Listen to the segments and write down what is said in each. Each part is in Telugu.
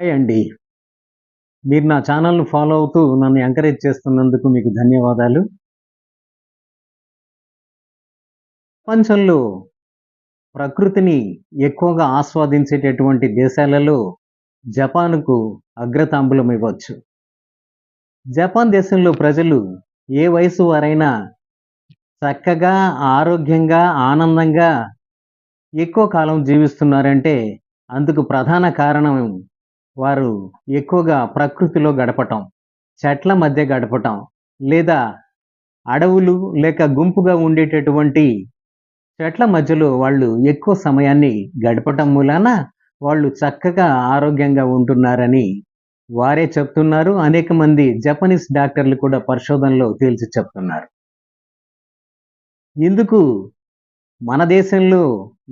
హాయ్ అండి మీరు నా ఛానల్ను ఫాలో అవుతూ నన్ను ఎంకరేజ్ చేస్తున్నందుకు మీకు ధన్యవాదాలు. ప్రపంచంలో ప్రకృతిని ఎక్కువగా ఆస్వాదించేటటువంటి దేశాలలో జపాన్కు అగ్రతాంబులం ఇవ్వచ్చు. జపాన్ దేశంలో ప్రజలు ఏ వయసు వారైనా చక్కగా ఆరోగ్యంగా ఆనందంగా ఎక్కువ కాలం జీవిస్తున్నారంటే అందుకు ప్రధాన కారణం వారు ఎక్కువగా ప్రకృతిలో గడపటం చెట్ల మధ్య గడపటం లేదా అడవులు లేక గుంపుగా ఉండేటటువంటి చెట్ల మధ్యలో వాళ్ళు ఎక్కువ సమయాన్ని గడపటం మూలాన వాళ్ళు చక్కగా ఆరోగ్యంగా ఉంటున్నారని వారే చెప్తున్నారు. అనేక మంది జపనీస్ డాక్టర్లు కూడా పరిశోధనలో తేల్చి చెప్తున్నారు. ఇందుకు మన దేశంలో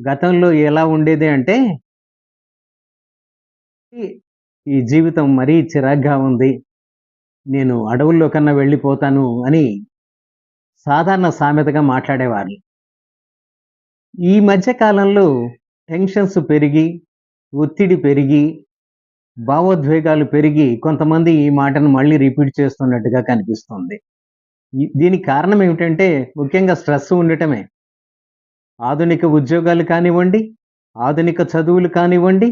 గతంలో ఎలా ఉండేది అంటే ఈ జీవితం మరీ చిరాగ్గా ఉంది. నేను అడవుల్లో కన్నా వెళ్ళిపోతాను అని సాధారణ సామెతగా మాట్లాడేవారు. ఈ మధ్య కాలంలో టెన్షన్స్ పెరిగి ఒత్తిడి పెరిగి భావోద్వేగాలు పెరిగి కొంతమంది ఈ మాటను మళ్ళీ రిపీట్ చేస్తున్నట్టుగా కనిపిస్తుంది. దీనికి కారణం ఏమిటంటే ముఖ్యంగా స్ట్రెస్ ఉండటమే. ఆధునిక ఉద్యోగాలు కానివ్వండి ఆధునిక చదువులు కానివ్వండి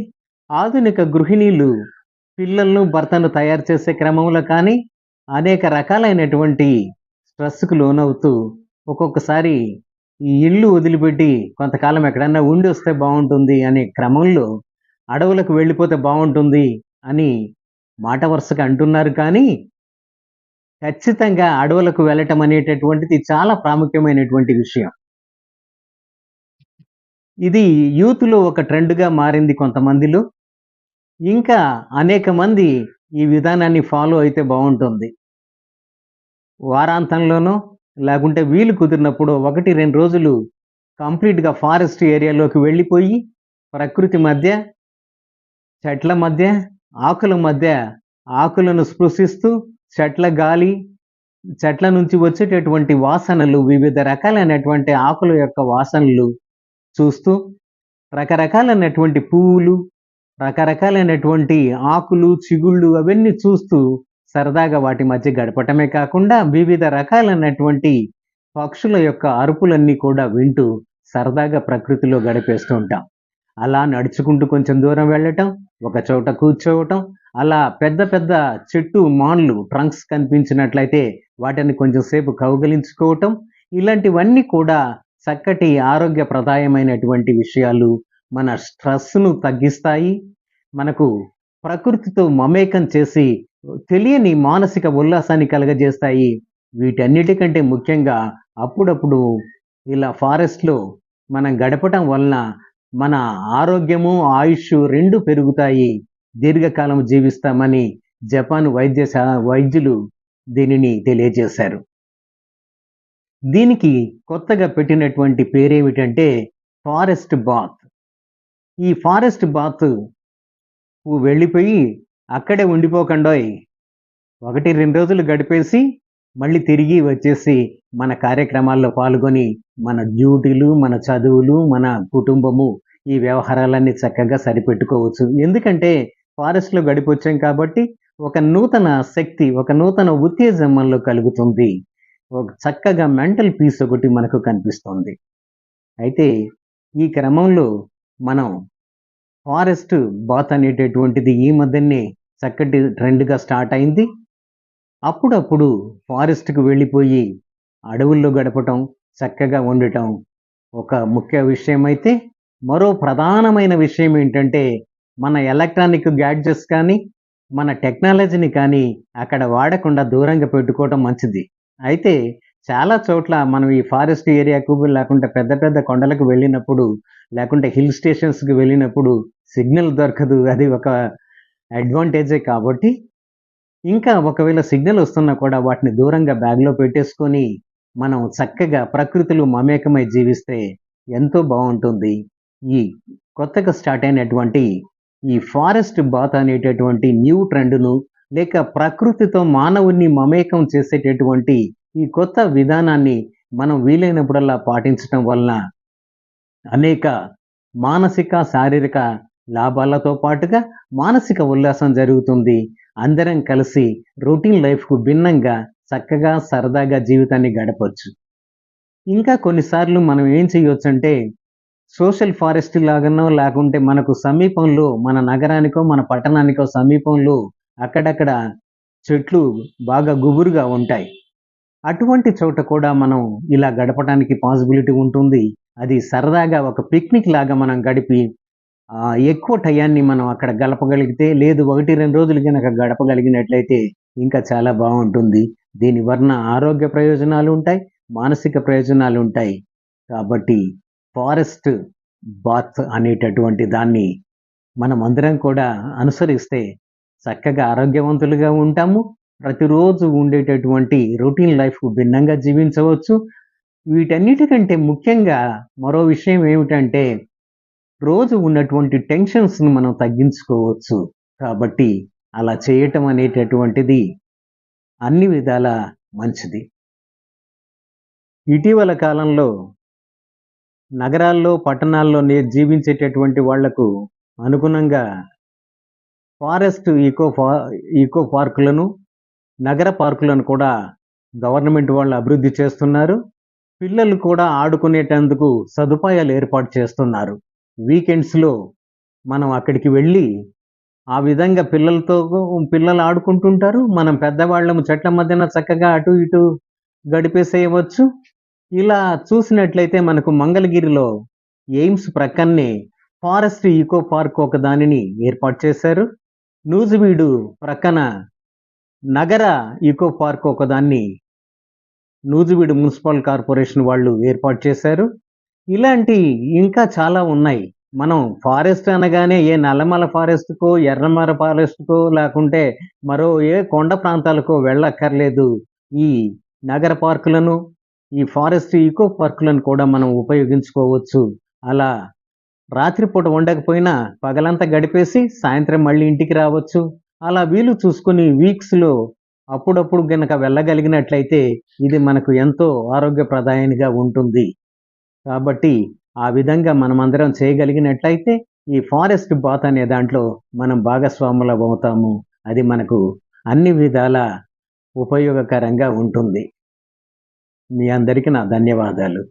ఆధునిక గృహిణీలు పిల్లలను భర్తను తయారు చేసే క్రమంలో కానీ అనేక రకాలైనటువంటి స్ట్రెస్కు లోనవుతూ ఒక్కొక్కసారి ఈ ఇల్లు వదిలిపెట్టి కొంతకాలం ఎక్కడన్నా ఉండి వస్తే బాగుంటుంది అనే క్రమంలో అడవులకు వెళ్ళిపోతే బాగుంటుంది అని మాట వరుసగా అంటున్నారు కానీ ఖచ్చితంగా అడవులకు వెళ్ళటం అనేటటువంటిది చాలా ప్రాముఖ్యమైనటువంటి విషయం. ఇది యూత్లో ఒక ట్రెండ్గా మారింది కొంతమందిలో. ఇంకా అనేక మంది ఈ విధానాన్ని ఫాలో అయితే బాగుంటుంది. వారాంతంలోనో లేకుంటే వీలు కుదిరినప్పుడు ఒకటి రెండు రోజులు కంప్లీట్గా ఫారెస్ట్ ఏరియాలోకి వెళ్ళిపోయి ప్రకృతి మధ్య చెట్ల మధ్య ఆకుల మధ్య ఆకులను స్పృశిస్తూ చెట్ల గాలి చెట్ల నుంచి వచ్చేటటువంటి వాసనలు వివిధ రకాలైనటువంటి ఆకుల యొక్క వాసనలు చూస్తూ రకరకాలైనటువంటి పువ్వులు రకరకాలైనటువంటి ఆకులు చిగుళ్ళు అవన్నీ చూస్తూ సరదాగా వాటి మధ్య గడపటమే కాకుండా వివిధ రకాలైనటువంటి పక్షుల యొక్క అరుపులన్నీ కూడా వింటూ సరదాగా ప్రకృతిలో గడిపేస్తూ ఉంటాం. అలా నడుచుకుంటూ కొంచెం దూరం వెళ్ళటం ఒక చోట కూర్చోవటం అలా పెద్ద పెద్ద చెట్టు మాన్లు ట్రంక్స్ కనిపించినట్లయితే వాటిని కొంచెం సేపు కౌగలించుకోవటం ఇలాంటివన్నీ కూడా చక్కటి ఆరోగ్యప్రదాయమైనటువంటి విషయాలు మన స్ట్రెస్ను తగ్గిస్తాయి మనకు ప్రకృతితో మమేకం చేసి తెలియని మానసిక ఉల్లాసాన్ని కలగజేస్తాయి. వీటన్నిటికంటే ముఖ్యంగా అప్పుడప్పుడు ఇలా ఫారెస్ట్లో మనం గడపటం వలన మన ఆరోగ్యము ఆయుష్ రెండు పెరుగుతాయి. దీర్ఘకాలం జీవిస్తామని జపాన్ వైద్య వైద్యులు దీనిని తెలియజేశారు. దీనికి కొత్తగా పెట్టినటువంటి పేరేమిటంటే ఫారెస్ట్ బాత్. ఈ ఫారెస్ట్ బాత్ నువ్వు వెళ్ళిపోయి అక్కడే ఉండిపోకండోయ్. ఒకటి రెండు రోజులు గడిపేసి మళ్ళీ తిరిగి వచ్చేసి మన కార్యక్రమాల్లో పాల్గొని మన డ్యూటీలు మన చదువులు మన కుటుంబము ఈ వ్యవహారాలన్నీ చక్కగా సరిపెట్టుకోవచ్చు. ఎందుకంటే ఫారెస్ట్లో గడిపొచ్చాం కాబట్టి ఒక నూతన శక్తి ఒక నూతన ఉత్తేజం మనలో కలుగుతుంది. ఒక చక్కగా మెంటల్ పీస్ ఒకటి మనకు కనిపిస్తుంది. అయితే ఈ క్రమంలో మనం ఫారెస్ట్ బాత్ అనేటటువంటిది ఈ మధ్యనే చక్కటి ట్రెండ్గా స్టార్ట్ అయింది. అప్పుడప్పుడు ఫారెస్ట్కి వెళ్ళిపోయి అడవుల్లో గడపటం చక్కగా ఉండటం ఒక ముఖ్య విషయం అయితే. మరో ప్రధానమైన విషయం ఏంటంటే మన ఎలక్ట్రానిక్ గ్యాడ్జెట్స్ కానీ మన టెక్నాలజీని కానీ అక్కడ వాడకుండా దూరంగా పెట్టుకోవటం మంచిది. అయితే చాలా చోట్ల మనం ఈ ఫారెస్ట్ ఏరియాకు లేకుంటే పెద్ద పెద్ద కొండలకు వెళ్ళినప్పుడు లేకుంటే హిల్ స్టేషన్స్కి వెళ్ళినప్పుడు సిగ్నల్ దొరకదు. అది ఒక అడ్వాంటేజే కాబట్టి ఇంకా ఒకవేళ సిగ్నల్ వస్తున్నా కూడా వాటిని దూరంగా బ్యాగ్లో పెట్టేసుకొని మనం చక్కగా ప్రకృతిలో మమేకమై జీవిస్తే ఎంతో బాగుంటుంది. ఈ కొత్తగా స్టార్ట్ అయినటువంటి ఈ ఫారెస్ట్ బాత్ అనేటటువంటి న్యూ ట్రెండ్ను లేక ప్రకృతితో మానవుని మమేకం చేసేటటువంటి ఈ కొత్త విధానాన్ని మనం వీలైనప్పుడల్లా పాటించటం వలన అనేక మానసిక శారీరక లాభాలతో పాటుగా మానసిక ఉల్లాసం జరుగుతుంది. అందరం కలిసి రొటీన్ లైఫ్కు భిన్నంగా చక్కగా సరదాగా జీవితాన్ని గడపచ్చు. ఇంకా కొన్నిసార్లు మనం ఏం చేయొచ్చు అంటే సోషల్ ఫారెస్ట్ లాగానో లేకుంటే మనకు సమీపంలో మన నగరానికో మన పట్టణానికో సమీపంలో అక్కడక్కడ చెట్లు బాగా గుబురుగా ఉంటాయి. అటువంటి చోట కూడా మనం ఇలా గడపడానికి పాసిబిలిటీ ఉంటుంది. అది సరదాగా ఒక పిక్నిక్ లాగా మనం గడిపి ఎక్కువ టయాన్ని మనం అక్కడ గడపగలిగితే లేదు ఒకటి రెండు రోజులు కనుక గడపగలిగినట్లయితే ఇంకా చాలా బాగుంటుంది. దీని వలన ఆరోగ్య ప్రయోజనాలు ఉంటాయి మానసిక ప్రయోజనాలు ఉంటాయి. కాబట్టి ఫారెస్ట్ బాత్ అనేటటువంటి దాన్ని మనం అందరం కూడా అనుసరిస్తే చక్కగా ఆరోగ్యవంతులుగా ఉంటాము. ప్రతిరోజు ఉండేటటువంటి రొటీన్ లైఫ్ భిన్నంగా జీవించవచ్చు. వీటన్నిటికంటే ముఖ్యంగా మరో విషయం ఏమిటంటే రోజు ఉన్నటువంటి టెన్షన్స్ను మనం తగ్గించుకోవచ్చు. కాబట్టి అలా చేయటం అనేటటువంటిది అన్ని విధాల మంచిది. ఇటీవల కాలంలో నగరాల్లో పట్టణాల్లో నే- జీవించేటటువంటి వాళ్ళకు అనుగుణంగా ఫారెస్ట్ ఈకో ఫా ఈకో పార్కులను నగర పార్కులను కూడా గవర్నమెంట్ వాళ్ళు అభివృద్ధి చేస్తున్నారు. పిల్లలు కూడా ఆడుకునేటందుకు సదుపాయాలు ఏర్పాటు చేస్తున్నారు. వీకెండ్స్లో మనం అక్కడికి వెళ్ళి ఆ విధంగా పిల్లలతో పిల్లలు ఆడుకుంటుంటారు. మనం పెద్దవాళ్ళము చెట్ల మధ్యన చక్కగా అటు ఇటు గడిపేసేయవచ్చు. ఇలా చూసినట్లయితే మనకు మంగళగిరిలో ఎయిమ్స్ ప్రక్కన్నే ఫారెస్ట్ ఈకో పార్క్ ఒక దానిని ఏర్పాటు చేశారు. నూజివీడు ప్రక్కన నగర ఈకో పార్క్ ఒకదాన్ని నూజివీడు మున్సిపల్ కార్పొరేషన్ వాళ్ళు ఏర్పాటు చేశారు. ఇలాంటి ఇంకా చాలా ఉన్నాయి. మనం ఫారెస్ట్ అనగానే ఏ నల్లమల ఫారెస్ట్కో ఎర్రమల ఫారెస్ట్కో లేకుంటే మరో ఏ కొండ ప్రాంతాలకో వెళ్ళక్కర్లేదు. ఈ నగర పార్కులను ఈ ఫారెస్ట్ ఈకో పార్కులను కూడా మనం ఉపయోగించుకోవచ్చు. అలా రాత్రిపూట ఉండకపోయినా పగలంతా గడిపేసి సాయంత్రం మళ్ళీ ఇంటికి రావచ్చు. అలా వీలు చూసుకుని వీక్స్లో అప్పుడప్పుడు గనక వెళ్ళగలిగినట్లయితే ఇది మనకు ఎంతో ఆరోగ్యప్రదాయనిగా ఉంటుంది. కాబట్టి ఆ విధంగా మనమందరం చేయగలిగినట్లయితే ఈ ఫారెస్ట్ బాత్ అనే దాంట్లో మనం భాగస్వాములం అవుతాము. అది మనకు అన్ని విధాల ఉపయోగకరంగా ఉంటుంది. మీ అందరికీ నా ధన్యవాదాలు.